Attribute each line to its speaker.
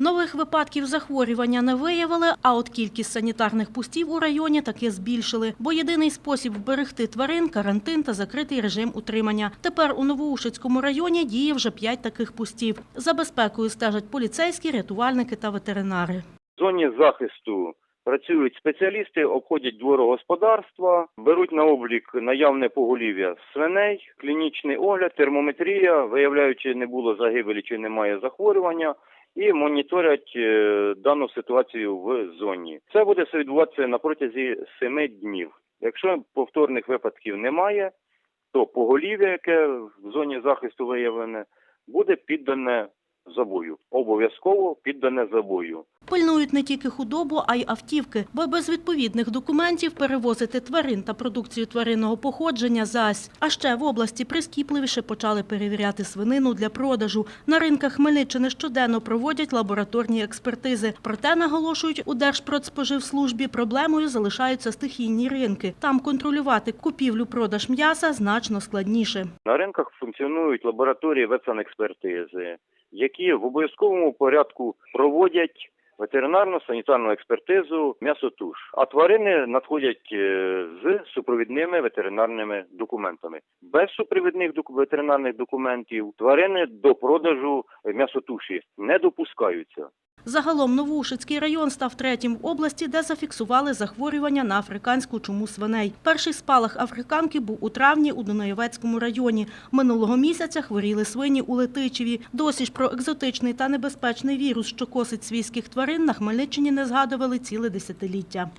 Speaker 1: Нових випадків захворювання не виявили, а от кількість санітарних пустів у районі таки збільшили. Бо єдиний спосіб вберегти тварин – карантин та закритий режим утримання. Тепер у Новоушицькому районі діє вже п'ять таких пустів. За безпекою стежать поліцейські, рятувальники та ветеринари.
Speaker 2: В зоні захисту працюють спеціалісти, обходять дворогосподарства, беруть на облік наявне поголів'я свиней, клінічний огляд, термометрія, виявляють, чи не було загибелі, чи немає захворювання, і моніторять е, дану ситуацію в зоні. Це буде все відбуватися на протязі семи днів. Якщо повторних випадків немає, то поголів'я, яке в зоні захисту виявлене, буде піддане забою. Обов'язково піддане забою.
Speaker 1: Пильнують не тільки худобу, а й автівки, бо без відповідних документів перевозити тварин та продукцію тваринного походження зась. А ще в області прискіпливіше почали перевіряти свинину для продажу. На ринках Хмельниччини щоденно проводять лабораторні експертизи. Проте, наголошують у Держпродспоживслужбі, проблемою залишаються стихійні ринки. Там контролювати купівлю-продаж м'яса значно складніше.
Speaker 2: На ринках функціонують лабораторії ветсанекспертизи, які в обов'язковому порядку проводять ветеринарно-санітарну експертизу м'ясотуш. А тварини надходять е, з супровідними ветеринарними документами. Без супровідних ветеринарних документів тварини до продажу м'ясотуші не допускаються.
Speaker 1: Загалом Новоушицький район став третім в області, де зафіксували захворювання на африканську чуму свиней. Перший спалах африканки був у травні у Дунаєвецькому районі. Минулого місяця хворіли свині у Летичеві. Досі ж про екзотичний та небезпечний вірус, що косить свійських тварин, на Хмельниччині не згадували ціле десятиліття.